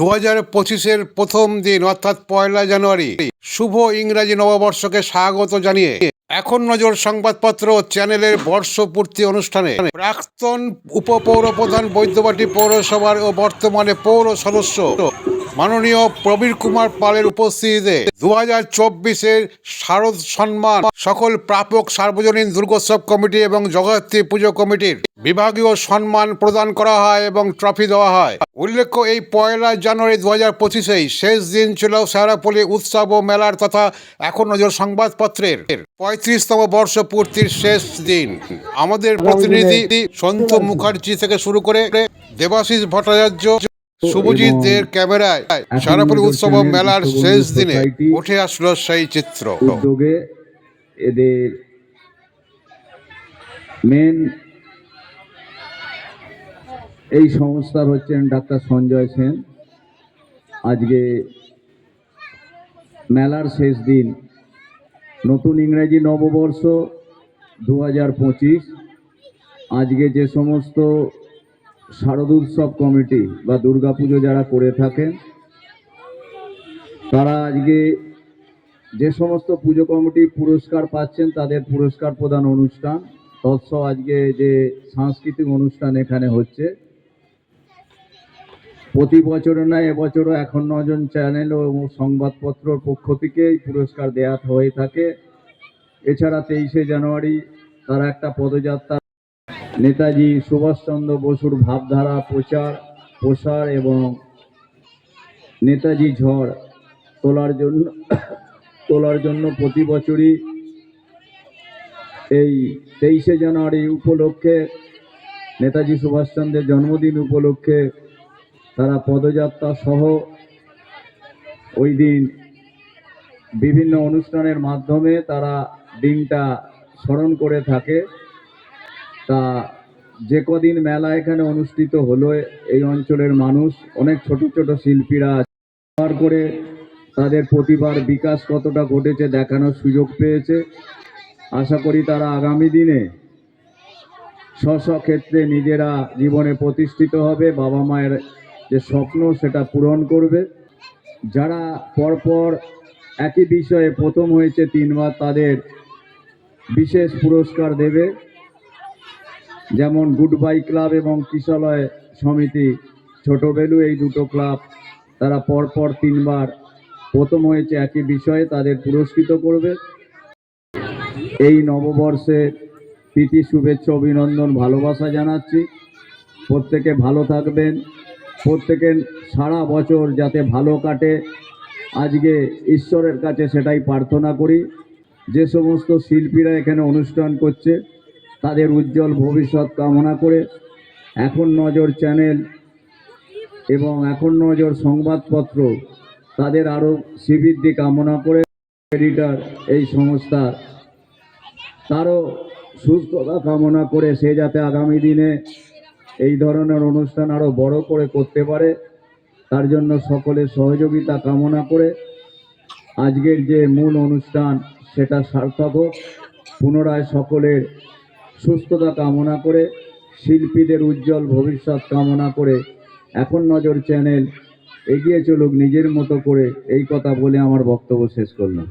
দু হাজার পঁচিশের প্রথম দিন, অর্থাৎ পয়লা জানুয়ারি, শুভ ইংরাজি নববর্ষকে স্বাগত জানিয়ে এখন নজর সংবাদপত্র চ্যানেলের বর্ষপূর্তি অনুষ্ঠানে প্রাক্তন উপপৌরপ্রধান বৈদ্যবাটি পৌরসভার ও বর্তমানে পৌর সদস্য মাননীয় প্রবীর কুমার পালের উপস্থিতিতে দু হাজার চব্বিশের শারদ সম্মান সকল প্রাপক সার্বজনীন দুর্গোৎসব কমিটি এবং জগদ্ধাত্রী পুজো কমিটির বিভাগীয় সম্মান প্রদান করা হয় এবং ট্রফি দেওয়া হয়। উল্লেখ্য, এই পয়লা জানুয়ারি দু হাজার পঁচিশেই শেষ দিন ছিল শেরাপল্লী উৎসব ও মেলার তথা এখন নজর সংবাদপত্রের পঁয়ত্রিশতম বর্ষ পূর্তির শেষ দিন। আমাদের প্রতিনিধি সন্তু মুখার্জি থেকে শুরু করে দেবাশিস ভট্টাচার্য শুভজিৎ দের ক্যামেরায় সারাপুরি উৎসব মেলার শেষ দিনে উঠে আসলো সেই চিত্র। উদ্যোগে এদের মেন এই সংস্থার হচ্ছেন ডাক্তার সঞ্জয় সেন। আজকে মেলার শেষ দিন। নতুন ইংরেজি নববর্ষ দু হাজার পঁচিশ। আজকে যে সমস্ত শারদোৎসব কমিটি বা দুর্গাপুজো যারা করে থাকেন, তারা আজকে যে সমস্ত পুজো কমিটি পুরস্কার পাচ্ছেন তাদের পুরস্কার প্রদান অনুষ্ঠান তৎসহ আজকে যে সাংস্কৃতিক অনুষ্ঠান এখানে হচ্ছে। প্রতি বছরে নয় এবছরও এখন নজন চ্যানেল ও সংবাদপত্রর পক্ষ থেকে পুরস্কার দেয়া হয়ে থাকে। এছাড়া তেইশে জানুয়ারি তারা একটা পদযাত্রা নেতাজি সুভাষচন্দ্র বসুর ভাবধারা, প্রচার, প্রসার এবং নেতাজি ঝড় তোলার জন্য তোলার জন্য প্রতি বছরই এই তেইশে জানুয়ারি উপলক্ষে, নেতাজি সুভাষচন্দ্রের জন্মদিন উপলক্ষে তারা পদযাত্রা সহ ওই দিন বিভিন্ন অনুষ্ঠানের মাধ্যমে তারা দিনটা স্মরণ করে থাকে। তা যে কদিন মেলা এখানে অনুষ্ঠিত হলো, এই অঞ্চলের মানুষ, অনেক ছোট ছোট শিল্পীরা ব্যবহার করে তাদের প্রতিভার বিকাশ কতটা ঘটেছে দেখানোর সুযোগ পেয়েছে। আশা করি তারা আগামী দিনে স্ব স্ব ক্ষেত্রে নিজেরা জীবনে প্রতিষ্ঠিত হবে, বাবা মায়ের যে স্বপ্ন সেটা পূরণ করবে। যারা পরপর একই বিষয়ে প্রথম হয়েছে, তিনবার তাদের বিশেষ পুরস্কার দেবে। যেমন গুড বাই ক্লাব এবং কিশলয় সমিতি, ছোটবেলু এই দুটো ক্লাব, তারা পরপর তিনবার প্রথম হয়েছে একই বিষয়ে তাদের পুরস্কৃত করবে। এই নববর্ষে প্রীতি, শুভেচ্ছা, অভিনন্দন, ভালোবাসা জানাচ্ছি। প্রত্যেকে ভালো থাকবেন। প্রত্যেকের সারা বছর যাতে ভালো কাটে, আজকে ঈশ্বরের কাছে সেটাই প্রার্থনা করি। যে সমস্ত শিল্পীরা এখানে অনুষ্ঠান করছে তাদের উজ্জ্বল ভবিষ্যৎ কামনা করে এখন নজর চ্যানেল এবং এখন নজর সংবাদপত্র তাদের আরও শ্রীবৃদ্ধি কামনা করে এডিটার এই সংস্থা। তারও সুস্থতা কামনা করে সে যাতে আগামী দিনে এই ধরনের অনুষ্ঠান আরও বড় করে করতে পারে, তার জন্য সকলের সহযোগিতা কামনা করে আজকের যে মূল অনুষ্ঠান সেটা সার্থক হোক, পুনরায় সকলের সুস্থতা কামনা করে, শিল্পীদের উজ্জ্বল ভবিষ্যৎ কামনা করে এখন নজর চ্যানেল এগিয়ে চলুক নিজের মতো করে, এই কথা বলে আমার বক্তব্য শেষ করলাম।